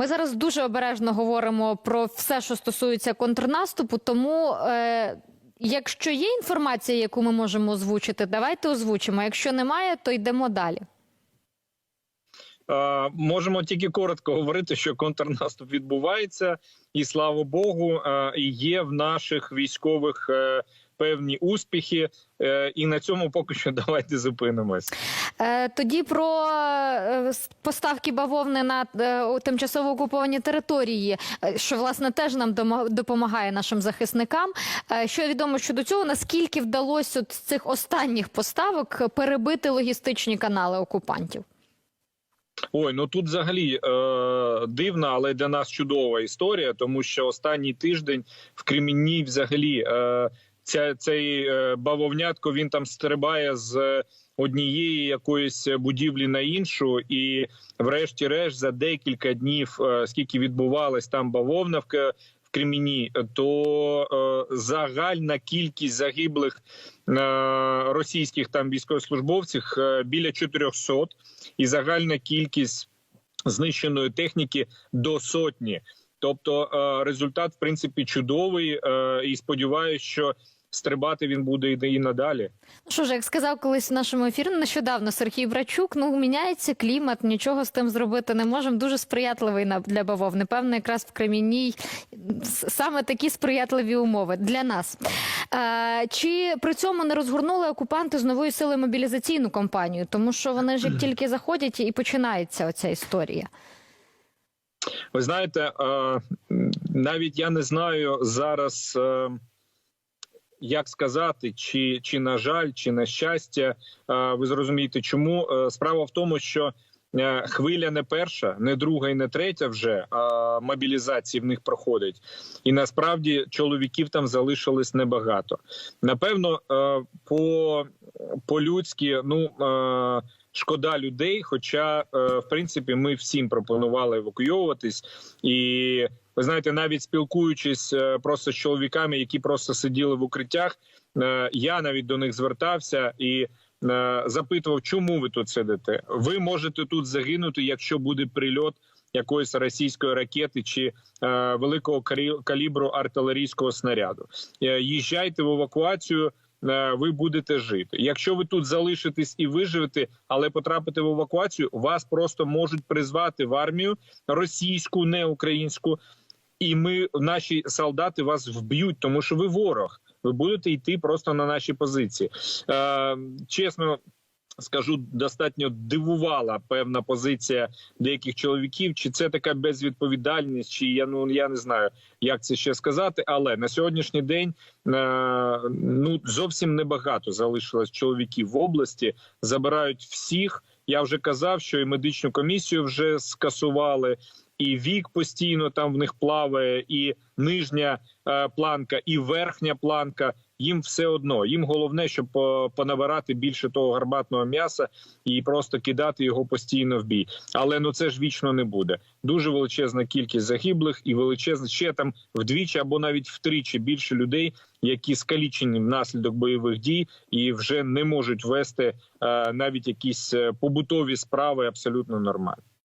Ми зараз дуже обережно говоримо про все, що стосується контрнаступу. Тому, е, якщо є інформація, яку ми можемо озвучити, давайте озвучимо. Якщо немає, то йдемо далі. Можемо тільки коротко говорити, що контрнаступ відбувається, і слава Богу, є в наших військових е, певні успіхи. Е, І на цьому поки що давайте зупинимось. Е, тоді про поставки бавовни на тимчасово окуповані території, що власне теж нам допомагає нашим захисникам. Що відомо щодо цього, наскільки вдалося з цих останніх поставок перебити логістичні канали окупантів? Ой, ну тут взагалі е, дивна, але для нас чудова історія, тому що останній тиждень в Кремінні взагалі е, ця, цей е, бавовнятко він там стрибає з однієї якоїсь будівлі на іншу, і врешті-решт за декілька днів, е, скільки відбувалась там бавовна в, Креміні, то е, загальна кількість загиблих е, російських там військовослужбовців е, біля 400 і загальна кількість знищеної техніки до сотні. Тобто результат, в принципі, чудовий, і сподіваюся, що стрибати він буде і і надалі. Ну що ж, як сказав колись в нашому ефірі нещодавно Сергій Брачук, ну міняється клімат, нічого з тим зробити не можемо. Дуже сприятливий для бавовни. Певно, якраз в Кремінній саме такі сприятливі умови для нас. Чи при цьому не розгорнули окупанти з нової сили мобілізаційну кампанію? Тому що вони ж як тільки заходять і починається оця історія. Ви знаєте, навіть я не знаю зараз, е, як сказати, чи, чи на жаль, чи на щастя. Е, Ви зрозумієте, чому Е, справа в тому, що е, хвиля не перша, не друга і не третя вже а мобілізації в них проходить, і насправді чоловіків там залишилось небагато. Напевно, е, по, по-людськи, ну. Шкода людей, хоча в принципі ми всім пропонували евакуйовуватись, і ви знаєте, навіть спілкуючись е, просто з чоловіками, які просто сиділи в укриттях, е, я навіть до них звертався і е, запитував, чому ви тут сидите? Ви можете тут загинути, якщо буде прильот якоїсь російської ракети чи великого калібру артилерійського снаряду. Їжджайте в евакуацію. Ви будете жити. Якщо ви тут залишитесь і виживете, але потрапите в евакуацію, вас просто можуть призвати в армію російську, не українську, і ми, наші солдати, вас вб'ють, тому що ви ворог. Ви будете йти просто на наші позиції. Е, чесно. Скажу, достатньо дивувала певна позиція деяких чоловіків. Чи це така безвідповідальність, чи я ну я не знаю, як це ще сказати. Але на сьогоднішній день е, ну зовсім небагато залишилось чоловіків в області. Забирають всіх. Я вже казав, що і медичну комісію вже скасували, і вік постійно там в них плаває, і нижня е, планка, і верхня планка. Їм все одно. Їм головне, щоб по- понабирати більше того гарматного м'яса і просто кидати його постійно в бій. Але ну це ж вічно не буде. Дуже величезна кількість загиблих і величезна ще там вдвічі або навіть втричі більше людей, які скалічені внаслідок бойових дій і вже не можуть вести е, навіть якісь е, побутові справи абсолютно нормально.